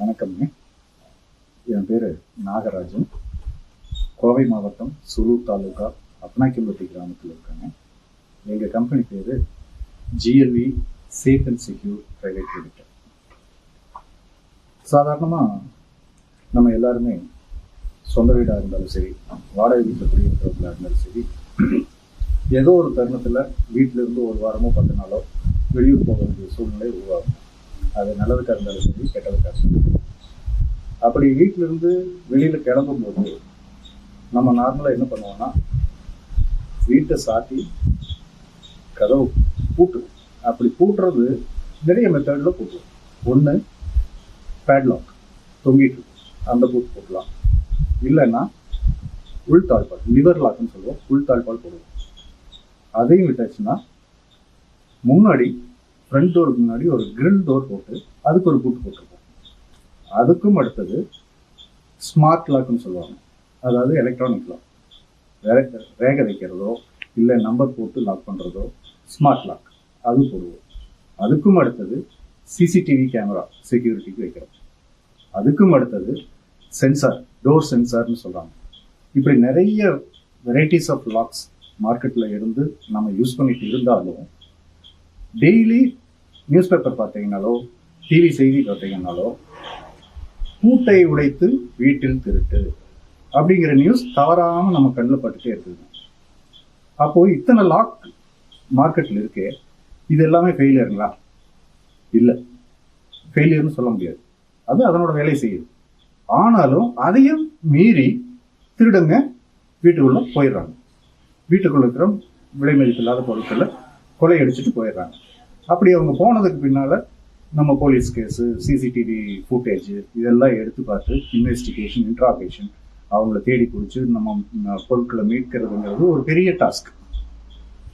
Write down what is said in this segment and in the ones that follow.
வணக்கம்ங்க என் பேர் நாகராஜன். கோவை மாவட்டம் சுலு தாலுகா அப்னாக்கிம்பட்டி கிராமத்தில் இருக்காங்க. எங்கள் கம்பெனி பேர் GLV safe and secure private limited சாதாரணமாக நம்ம எல்லாருமே சொந்த வீடாக இருந்தாலும் சரி வாடகை வீட்டில் குடியிருக்கிறவங்களாக இருந்தாலும் சரி ஏதோ ஒரு தருணத்தில் வீட்டிலேருந்து ஒரு வாரமோ பத்து நாளோ வெளியூர் போக வேண்டிய சூழ்நிலை உருவாகும். அது நல்லதுக்காக இருந்தாலும் சரி கெட்டதுக்காக சரி. அப்படி வீட்டிலிருந்து வெளியில் கிளம்பும்போது நம்ம நார்மலாக என்ன பண்ணுவோம்னா வீட்டை சாத்தி கதவு பூட்டு அப்படி பூட்டுறது நிறைய மெத்தடில் பூட்டுவோம். ஒன்று பேட்லாக் தொங்கிட்டு அந்த பூட்டு போட்டலாம். இல்லைன்னா உள் தாழ்பால் லிவர் லாக்னு சொல்லுவோம். உள் தாழ்பால் போடுவோம். அதையும் விட்டாச்சுன்னா முன்னாடி ஃப்ரண்ட் டோருக்கு முன்னாடி ஒரு கிரில் டோர் போட்டு அதுக்கு ஒரு பூட்டு போட்டிருக்கோம். அதுக்கும் அடுத்தது ஸ்மார்ட் லாக்னு சொல்லுவாங்க. அதாவது எலக்ட்ரானிக் லாக் ரே- வைக்கிறதோ இல்லை நம்பர் போட்டு லாக் பண்ணுறதோ ஸ்மார்ட் லாக் அது போடுவோம். அதுக்கும் அடுத்தது சிசிடிவி கேமரா செக்யூரிட்டிக்கு வைக்கிறோம். அதுக்கும் அடுத்தது சென்சார் டோர் சென்சார்னு சொல்கிறாங்க இப்படி நிறைய வெரைட்டிஸ் ஆஃப் லாக்ஸ் மார்க்கெட்டில் இருந்து நம்ம யூஸ் பண்ணிட்டு இருந்தாலும் டெய்லி நியூஸ் பேப்பர் பார்த்தீங்கனாலோ டிவி செய்தி பார்த்தீங்கன்னாலோ பூட்டை உடைத்து வீட்டில் திருட்டு அப்படிங்கிற நியூஸ் தவறாமல் நம்ம கண்ணில் பட்டுட்டே இருக்குது. அப்போது இத்தனை லாக் மார்க்கெட்டில் இருக்கே இது எல்லாமே ஃபெயிலியருங்களா இல்லை. ஃபெயிலியர்னு சொல்ல முடியாது. அது அதனோட வேலை செய்யுது. ஆனாலும் அதையும் மீறி திருடங்க வீட்டுக்குள்ளே போயிடுறாங்க. வீட்டுக்குள்ள இருக்கிற விலை மதிப்பில்லாத பொருட்களை அடிச்சுட்டு போயிடுறாங்க. அப்படி அவங்க போனதுக்கு பின்னால் நம்ம போலீஸ் கேஸு சிசிடிவி ஃபுட்டேஜ் இதெல்லாம் எடுத்து பார்த்து இன்வெஸ்டிகேஷன் இன்ட்ராகேஷன் அவங்கள தேடி பிடிச்சி நம்ம பொருட்களை மீட்கிறதுங்கிறது ஒரு பெரிய டாஸ்க்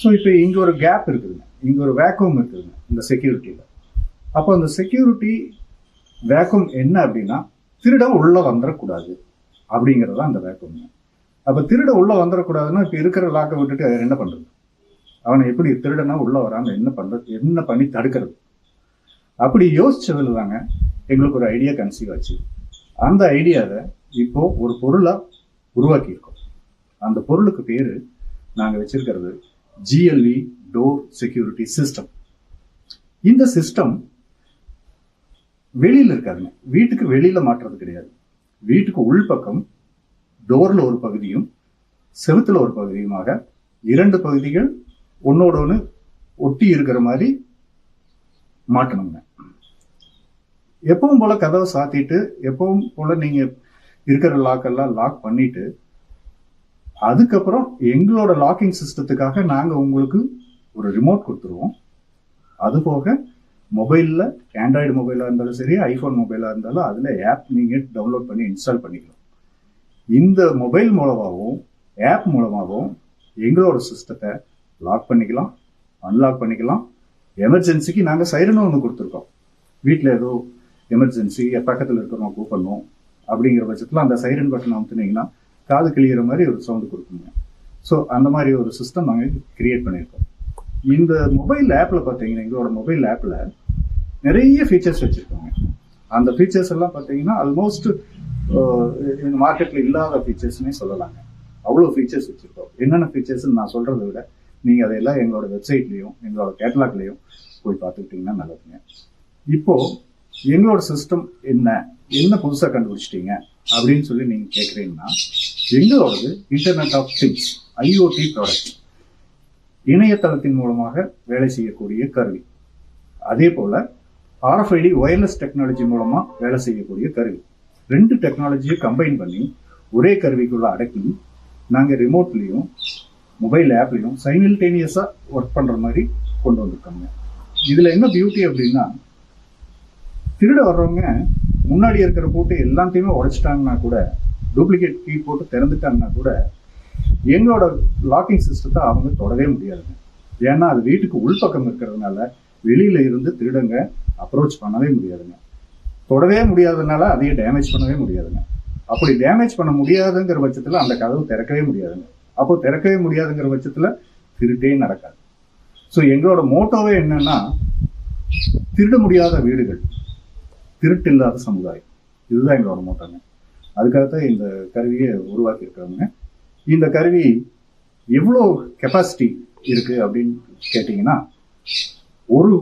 ஸோ இப்போ இங்கே ஒரு கேப் இருக்குதுங்க. இங்கே ஒரு வேக்கம் இருக்குதுங்க இந்த செக்யூரிட்டியில் அப்போ அந்த செக்யூரிட்டி வேக்கம் என்ன அப்படின்னா திருடம் உள்ளே வந்துடக்கூடாது அப்படிங்கிறது தான் அந்த வேக்கம்ங்க அப்போ திருட உள்ளே வந்துடக்கூடாதுன்னா இப்போ இருக்கிற லாக்கை விட்டுட்டு என்ன பண்ணுறது அவனை எப்படி திருடனா உள்ளே வராமல் என்ன பண்ணுறது என்ன பண்ணி தடுக்கிறது? அப்படி யோசிச்சதுல தாங்க எங்களுக்கு ஒரு ஐடியா கன்சீவ் ஆச்சு. அந்த ஐடியாவை இப்போ ஒரு பொருளாக உருவாக்கியிருக்கோம். அந்த பொருளுக்கு பேரு நாங்கள் வச்சிருக்கிறது ஜிஎல்வி டோர் செக்யூரிட்டி சிஸ்டம் இந்த சிஸ்டம் வெளியில் இருக்காதுங்க. வீட்டுக்கு வெளியில மாற்றுறது கிடையாது. வீட்டுக்கு உள்பக்கம் டோர்ல ஒரு பகுதியும் செவுத்துல ஒரு பகுதியுமாக இரண்டு பகுதிகள் ஒன்னோட ஒன்று ஒட்டி இருக்கிற மாதிரி மாட்டணுங்க. எப்பவும் போல கதவை சாத்திட்டு எப்பவும் போல நீங்க இருக்கிற லாக்கெல்லாம் லாக் பண்ணிட்டு அதுக்கப்புறம் எங்களோட லாக்கிங் சிஸ்டத்துக்காக நாங்கள் உங்களுக்கு ஒரு ரிமோட் கொடுத்துருவோம். அது போக மொபைலில் ஆண்ட்ராய்டு மொபைலாக இருந்தாலும் சரி ஐஃபோன் மொபைலாக இருந்தாலும் அதில் ஆப் நீங்கள் டவுன்லோட் பண்ணி இன்ஸ்டால் பண்ணிக்கலாம். இந்த மொபைல் மூலமாகவும் ஆப் மூலமாகவும் எங்களோட சிஸ்டத்தை லாக் பண்ணிக்கலாம் அன்லாக் பண்ணிக்கலாம். எமர்ஜென்சிக்கு நாங்கள் சைரனும் ஒன்று கொடுத்துருக்கோம். வீட்டில் ஏதோ எமர்ஜென்சி பக்கத்தில் இருக்கிறவங்க கூப்பிடணும் அப்படிங்கிற பட்சத்தில் அந்த சைரன் பட்டன் அமுத்துனீங்கன்னா காது கிளியிற மாதிரி ஒரு சவுண்டு கொடுக்குங்க. ஸோ அந்த மாதிரி ஒரு சிஸ்டம் நாங்கள் கிரியேட் பண்ணியிருக்கோம். இந்த மொபைல் ஆப்பில் பார்த்தீங்கன்னா எங்களோட மொபைல் ஆப்பில் நிறைய ஃபீச்சர்ஸ் வச்சுருக்கோங்க. அந்த ஃபீச்சர்ஸ் எல்லாம் பார்த்தீங்கன்னா ஆல்மோஸ்ட் இந்த மார்க்கெட்டில் இல்லாத ஃபீச்சர்ஸ்னே சொல்லலாங்க. அவ்வளோ ஃபீச்சர்ஸ் வச்சுருக்கோம். என்னென்ன ஃபீச்சர்ஸ்ன்னு நான் சொல்கிறத விட நீங்கள் அதையெல்லாம் எங்களோட வெப்சைட்லேயும் எங்களோட கேட்லாக்லேயும் போய் பார்த்துக்கிட்டிங்கன்னா நல்லதுங்க. இப்போ எங்களோட சிஸ்டம் என்ன? என்ன புதுசாக கண்டுபிடிச்சிட்டீங்க? அப்படின்னு சொல்லி நீங்கள் கேட்குறீங்கன்னா எங்களோடது internet of things IoT product இணையதளத்தின் மூலமாக வேலை செய்யக்கூடிய கருவி. அதே போல ஆர்எஃப்ஐடி ஒயர்லெஸ் டெக்னாலஜி மூலமா வேலை செய்யக்கூடிய கருவி. ரெண்டு டெக்னாலஜியை கம்பைன் பண்ணி ஒரே கருவிக்குள்ள அடக்கி நாங்கள் ரிமோட்லேயும் மொபைல் ஆப்லையும் சைமில்டேனியஸா ஒர்க் பண்ணுற மாதிரி கொண்டு வந்திருக்காங்க. இதில் என்ன பியூட்டி அப்படின்னா திருட வர்றவங்க முன்னாடி இருக்கிற போட்டு எல்லாத்தையுமே உடைச்சிட்டாங்கன்னா கூட டூப்ளிகேட் கீ போட்டு திறந்துட்டாங்கன்னா கூட எங்களோட லாக்கிங் சிஸ்டத்தை அவங்க தொடவே முடியாதுங்க. ஏன்னா அது வீட்டுக்கு உள்பக்கம் இருக்கிறதுனால வெளியில இருந்து திருடங்க அப்ரோச் பண்ணவே முடியாதுங்க. தொடவே முடியாததுனால அதையும் டேமேஜ் பண்ணவே முடியாதுங்க. அப்படி டேமேஜ் பண்ண முடியாதுங்கிற பட்சத்தில் அந்த கதவு திறக்கவே முடியாதுங்க. அப்போ திறக்கவே முடியாதுங்கிற பட்சத்தில் திருட்டே நடக்காது. ஸோ எங்களோட மோட்டோவே என்னன்னா திருட முடியாத வீடுகள் திருட்டு இல்லாத சமுதாயம். இதுதான் எங்களோட மோட்டோங்க அதுக்காகத்தான் இந்த கருவியை உருவாக்கியிருக்காங்க இந்த கருவி எவ்வளோ கெப்பாசிட்டி இருக்கு அப்படின்னு கேட்டிங்கன்னா ஒரு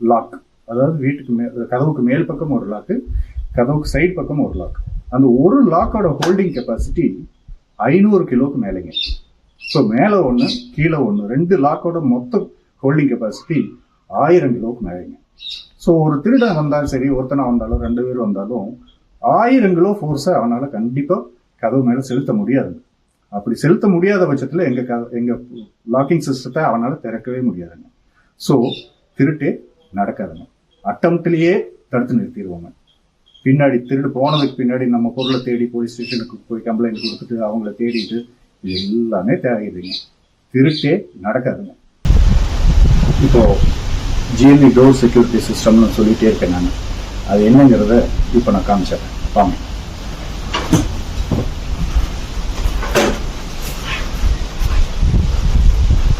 லாக் அதாவது வீட்டுக்கு மே கதவுக்கு மேல் பக்கம் ஒரு லாக்கு கதவுக்கு சைட் பக்கம் ஒரு லாக் அந்த ஒரு லாக்கோட ஹோல்டிங் கெப்பாசிட்டி ஐநூறு கிலோவுக்கு மேலேங்க. ஸோ மேலே ஒன்று கீழே ஒன்று ரெண்டு லாக்கோட மொத்த ஹோல்டிங் கெப்பாசிட்டி ஆயிரம் கிலோவுக்கு மேலேங்க. ஸோ ஒரு திருடன் வந்தாலும் சரி ஒருத்தனை வந்தாலும் ரெண்டு பேர் வந்தாலும் ஆயிரம் கிலோ ஃபோர்ஸை அவனால் கண்டிப்பாக கதவு மேலே செலுத்த முடியாது அப்படி செலுத்த முடியாத பட்சத்தில் எங்கள் க எங்கள் லாக்கிங் சிஸ்டத்தை அவனால் திறக்கவே முடியாதுங்க. ஸோ திருட்டே நடக்காதுங்க. அட்டம்ப்ட்லேயே தடுத்து நிறுத்திடுவாங்க. பின்னாடி திருடு போனதுக்கு பின்னாடி நம்ம பொருளை தேடி போலீஸ் ஸ்டேஷனுக்கு போய் கம்ப்ளைண்ட் கொடுத்துட்டு அவங்கள தேடிட்டு இது எல்லாமே தேவையில்லைங்க. திருட்டே நடக்காதுங்க. இப்போ ஜிஎல்இ டோர் செக்யூரிட்டி சிஸ்டம்னு சொல்லிட்டே இருக்கேன் நான். அது என்னங்கிறத இப்போ நான் காமிச்சிடறேன். வாங்க.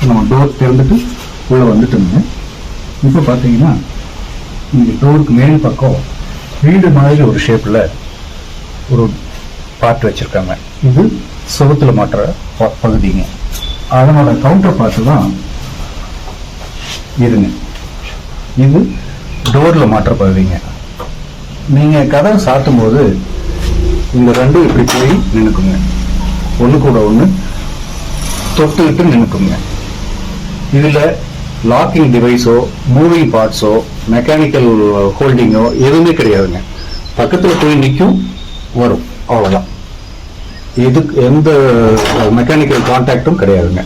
நம்ம டோர் திறந்துட்டு உள்ளே வந்துட்டோங்க இப்போ பார்த்தீங்கன்னா இந்த டோருக்கு மேல் பக்கம் வீடு மாதிரி ஒரு ஷேப்பில் ஒரு பார்ட் வச்சுருக்காங்க. இது சுகத்தில் மாட்டுற ப- பகுதிங்க. அதனோட கவுண்டர் பார்ட்டு தான் இருங்க இது டோரில் மாட்டுற பகுதிங்க. நீங்கள் கதவை சாத்தும் போது இந்த ரெண்டும் இப்படி போய் நின்னுக்குங்க. ஒன்று கூட ஒன்று தொட்டுக்கிட்டு நின்னுக்குங்க. இதில் லாக்கிங் டிவைஸோ மூவிங் பார்ட்ஸோ மெக்கானிக்கல் ஹோல்டிங்கோ எதுவுமே கிடையாதுங்க. பக்கத்தில் போய் நிற்கும் வரும். அவ்வளோதான் எதுக்கு எந்த மெக்கானிக்கல் கான்டாக்டும் கிடையாதுங்க.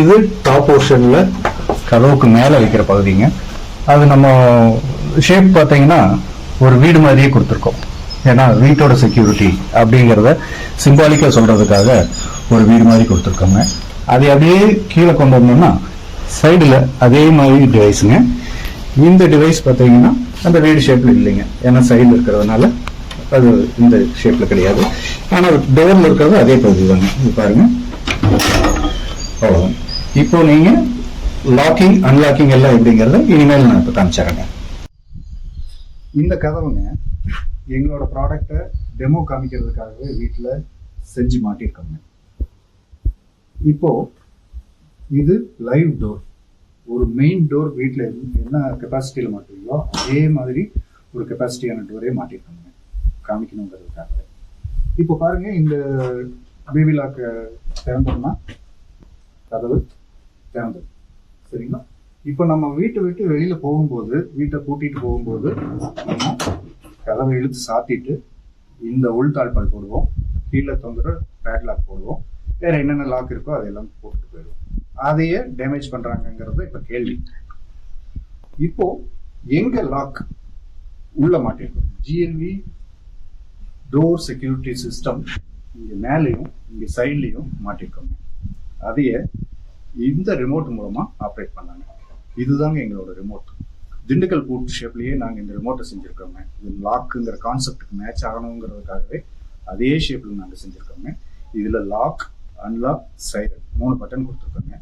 இது டாப் போர்ஷனில் கதவுக்கு மேலே வைக்கிற பகுதிங்க. அது நம்ம ஷேப் பார்த்தீங்கன்னா ஒரு வீடு மாதிரியே கொடுத்துருக்கோம். ஏன்னா வீட்டோட செக்யூரிட்டி அப்படிங்கிறத சிம்பாலிக்காக சொல்கிறதுக்காக ஒரு வீடு மாதிரி கொடுத்துருக்கோங்க. அதை அப்படியே கீழே கொண்டு வந்தோம்னா சைடில் அதே மாதிரி டிவைஸுங்க இந்த டிவைஸ் பார்த்தீங்கன்னா அந்த வீடு ஷேப்பில் இல்லைங்க. ஏன்னா சைடில் இருக்கிறதுனால அது இந்த ஷேப்பில் கிடையாது. ஆனால் டோரில் இருக்கிறது அதே பகுதி தாங்க. இது பாருங்க. அவ்வளோதான் இப்போ நீங்கள் லாக்கிங் அன்லாக்கிங் எல்லாம் எப்படிங்கிறத இனிமேல் நான் இப்போ காமிச்சிடுறேங்க இந்த கதவுங்க எங்களோட ப்ராடக்டை டெமோ காமிக்கிறதுக்காகவே வீட்டில் செஞ்சு மாட்டியிருக்கோங்க. இப்போ இது லைவ் டோர் ஒரு மெயின் டோர் வீட்டில் என்ன கெப்பாசிட்டியில் மாட்டுவீங்களோ அதே மாதிரி ஒரு கெப்பாசிட்டியான டோரே மாட்டிருக்காங்க. காமிக்கணுங்கிறதுக்காக. இப்போ பாருங்க இந்த பேபி லாக்கை திறந்தோம்னா கதவு திறந்தது சரிங்களா? இப்போ நம்ம வீட்டை விட்டு வெளியில் போகும்போது வீட்டை கூட்டிகிட்டு போகும்போது நம்ம கதவை இழுத்து சாத்திட்டு இந்த உள்தாழ்பால் போடுவோம். கீழே தொங்குற பேட்லாக் போடுவோம். வேற என்னென்ன லாக் இருக்கோ அதெல்லாம் போ அதையே டேமேஜ் பண்றாங்கிறது இப்ப கேள்வி. இப்போ எங்க லாக் உள்ள மாட்டிருக்கோம்? ஜிஎல்வி டோர் செக்யூரிட்டி சிஸ்டம் இங்க மேலேயும் இங்க சைட்லயும் மாட்டிருக்கோங்க அதையே இந்த ரிமோட் மூலமா ஆப்ரேட் பண்ணாங்க. இதுதாங்க எங்களோட ரிமோட் திண்டுக்கல் பூட் ஷேப்லயே நாங்க இந்த ரிமோட்டை செஞ்சிருக்கோங்க. இது லாக்குங்கிற கான்செப்டுக்கு மேட்ச் ஆகணுங்கிறதுக்காகவே அதே ஷேப்ல நாங்க செஞ்சிருக்கோங்க. இதுல லாக் அன்லாக் சைடு மூணு பட்டன் கொடுத்துருக்கோங்க.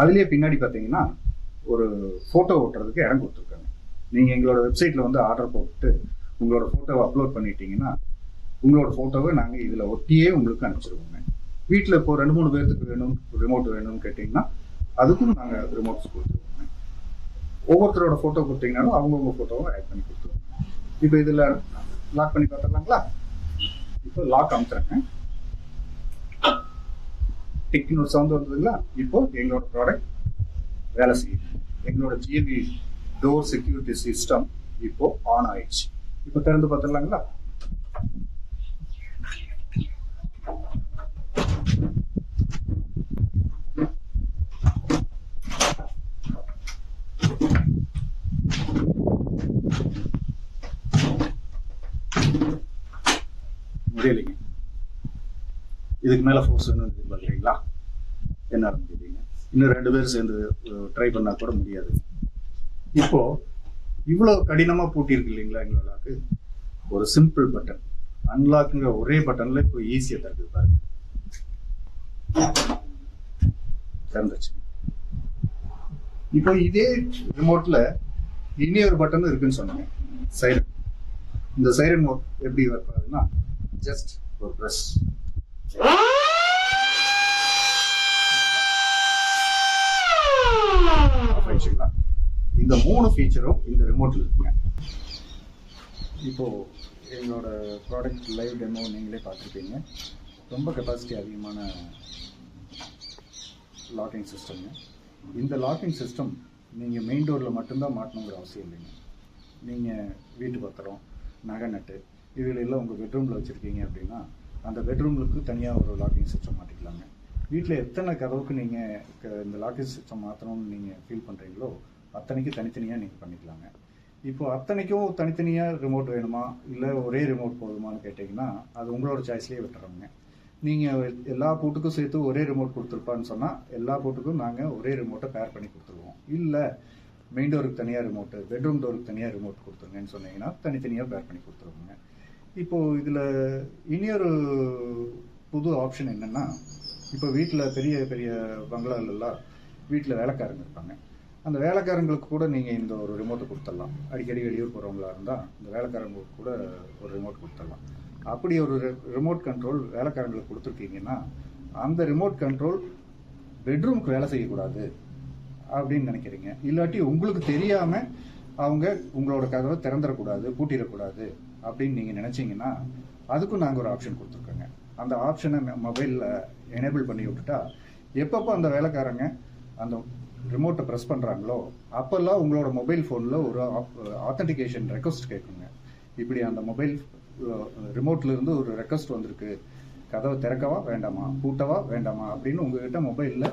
அதுலேயே பின்னாடி பார்த்தீங்கன்னா ஒரு ஃபோட்டோ ஓட்டுறதுக்கு இடம் கொடுத்துருக்காங்க. நீங்கள் எங்களோட வெப்சைட்டில் வந்து ஆர்டர் போட்டு உங்களோட ஃபோட்டோவை அப்லோட் பண்ணிட்டீங்கன்னா உங்களோட ஃபோட்டோவை நாங்கள் இதில் ஒட்டியே உங்களுக்கு அனுப்பிச்சிருவோங்க. வீட்டில் இப்போ ரெண்டு மூணு பேர்த்துக்கு வேணும் ரிமோட் வேணும்னு கேட்டிங்கன்னா அதுக்கும் நாங்கள் ரிமோட்ஸ் கொடுத்துருவோங்க. ஒவ்வொருத்தரோட ஃபோட்டோ கொடுத்தீங்கனாலும் அவங்கவுங்க ஃபோட்டோவை ஆட் பண்ணி கொடுத்துருவோம். இப்போ இதில் லாக் பண்ணி பார்த்துடலாங்களா? இப்போ லாக் அமுத்துறேங்க. டிக்னு ஒரு சவுண்ட் வந்ததுங்களா இப்போ எங்களோட ப்ராடக்ட் வேலை செய்யுது. எங்களோட ஜிபி டோர் செக்யூரிட்டி சிஸ்டம் இப்போ ஆன் ஆயிடுச்சு. இப்போ திறந்து பார்த்துடலாங்களா? இதுக்கு மேல ஃபோர்ஸ் வேணும் எதிர்பார்க்குறீங்களா என்ன முடியலைங்க இன்னும் ரெண்டு பேரும் சேர்ந்து ட்ரை பண்ணா கூட முடியாது. இப்போ இவ்வளவு கடினமா பூட்டியிருக்கு இல்லைங்களா எங்களோட லாக்கு ஒரு சிம்பிள் பட்டன் அன்லாக்குங்கிற ஒரே பட்டன்ல இப்போ ஈஸியா திறக்குது பாருங்க. திறந்துச்சு இப்போ இதே ரிமோட்ல இனி ஒரு பட்டன் இருக்குன்னு சொன்னாங்க சைரன் இந்த சைரன் மோட் எப்படி ஒர்க் ஆகுதுன்னா ஜஸ்ட் ஒரு ப்ரெஸ் இந்த மூணு ஃபீச்சரும் இந்த ரிமோட்டில் இருக்குங்க. இப்போ எங்களோட ப்ராடக்ட் லைவ் டெமோ நீங்களே பார்த்துருப்பீங்க. ரொம்ப கெப்பாசிட்டி அதிகமான லாக்கிங் சிஸ்டம்ங்க இந்த லாக்கிங் சிஸ்டம் நீங்கள் மெயின் டோரில் மட்டும்தான் மாட்டணுங்கிற அவசியம் இல்லைங்க. நீங்கள் வீட்டு பத்திரம் நகை நட்டு இதுகளெல்லாம் உங்கள் பெட்ரூமில் வச்சுருக்கீங்க அப்படின்னா அந்த பெட்ரூமுக்கு தனியாக ஒரு லாக்கிங் சிஸ்டம் மாட்டிக்கலாங்க வீட்டில் எத்தனை கதவுக்கு நீங்கள் இந்த லாக்கிங் சிஸ்டம் மாற்றணும்னு நீங்கள் ஃபீல் பண்ணுறீங்களோ அத்தனைக்கும் தனித்தனியாக நீங்கள் பண்ணிக்கலாங்க இப்போ அத்தனைக்கும் தனித்தனியாக ரிமோட் வேணுமா? இல்லை ஒரே ரிமோட் போதுமான்னு கேட்டிங்கன்னா அது உங்களோட சாய்ஸ்லேயே விட்டுறோங்க. நீங்கள் எல்லா போட்டுக்கும் சேர்த்து ஒரே ரிமோட் கொடுத்துருப்பான்னு சொன்னால் எல்லா போட்டுக்கும் நாங்கள் ஒரே ரிமோட்டை பேர் பண்ணி கொடுத்துருவோம். இல்லை மெயின் டோருக்கு தனியாக ரிமோட்டு பெட்ரூம் டோருக்கு தனியாக ரிமோட் கொடுத்துருங்கன்னு சொன்னீங்கன்னா தனித்தனியாக பேர் பண்ணி கொடுத்துருவோங்க. இப்போது இதில் இனியொரு புது ஆப்ஷன் என்னென்னா இப்போ வீட்டில் பெரிய பெரிய பங்களாலெல்லாம் வீட்டில் வேலைக்காரங்க இருப்பாங்க. அந்த வேலைக்காரங்களுக்கு கூட நீங்கள் இந்த ஒரு ரிமோட்டை கொடுத்துடலாம். அடிக்கடி வெளியூர் போகிறவங்களா இருந்தால் இந்த வேலைக்காரங்களுக்கு கூட ஒரு ரிமோட் கொடுத்துடலாம். அப்படி ஒரு ரிமோட் கண்ட்ரோல் வேலைக்காரங்களுக்கு கொடுத்துருக்கீங்கன்னா அந்த ரிமோட் கண்ட்ரோல் பெட்ரூமுக்கு வேலை செய்யக்கூடாது அப்படின்னு நினைக்கிறீங்க. இல்லாட்டி உங்களுக்கு தெரியாமல் அவங்க உங்களோட கதவை திறந்துடக்கூடாது பூட்டிடக்கூடாது. அப்படின்னு நீங்கள் நினச்சிங்கன்னா அதுக்கும் நாங்கள் ஒரு ஆப்ஷன் கொடுத்துருக்கோங்க. அந்த ஆப்ஷனை மொபைலில் எனேபிள் பண்ணி விட்டுட்டா எப்பப்போ அந்த வேலைக்காரங்க அந்த ரிமோட்டை ப்ரெஸ் பண்ணுறாங்களோ அப்போல்லாம் உங்களோட மொபைல் ஃபோனில் ஒரு ஆத்தன்டிகேஷன் ரெக்வஸ்ட் கேட்குங்க. இப்படி அந்த மொபைல் ரிமோட்லேருந்து ஒரு ரெக்வஸ்ட் வந்திருக்கு. கதவை திறக்கவா வேண்டாமா? பூட்டவா வேண்டாமா? அப்படின்னு உங்ககிட்ட மொபைலில்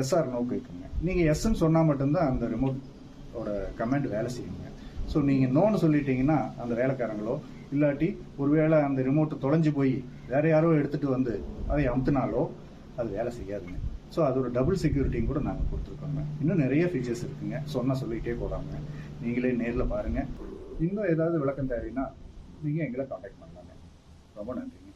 எஸ்ஆர் நோ கேட்குங்க. நீங்கள் எஸ்ன்னு சொன்னால் மட்டும்தான் அந்த ரிமோட்டோட கமெண்ட் வேலை செய்யுங்க. ஸோ நீங்கள் நோன்னு சொல்லிட்டீங்கன்னா அந்த வேலைக்காரங்களோ இல்லாட்டி ஒருவேளை அந்த ரிமோட்டு தொலைஞ்சு போய் வேற யாரோ எடுத்துட்டு வந்து அதை அமுத்துனாலோ அது வேலை செய்யாதுங்க. ஸோ அது ஒரு டபுள் செக்யூரிட்டியும் கூட நாங்கள் கொடுத்துருக்கோங்க. இன்னும் நிறைய ஃபீச்சர்ஸ் இருக்குங்க. சொன்னால் சொல்லிகிட்டே போகிறாங்க நீங்களே நேரில் பாருங்கள் இன்னும் ஏதாவது விளக்கம் தேவைன்னா நீங்கள் எங்களை காண்டாக்ட் பண்ணலாங்க ரொம்ப நன்றிங்க.